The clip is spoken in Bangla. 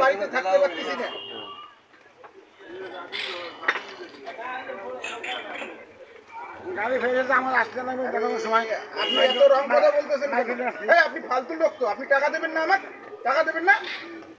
বাড়িতে থাকতে পারতেছি না গাড়ি ফেলে গেছে আমার আসতে লাগবে দেখানোর সময়। আপনি এত রং কথা বলতেছেন আপনি ফালতু লোক তো। আপনি টাকা দেবেন না আমাকে? টাকা দেবেন না?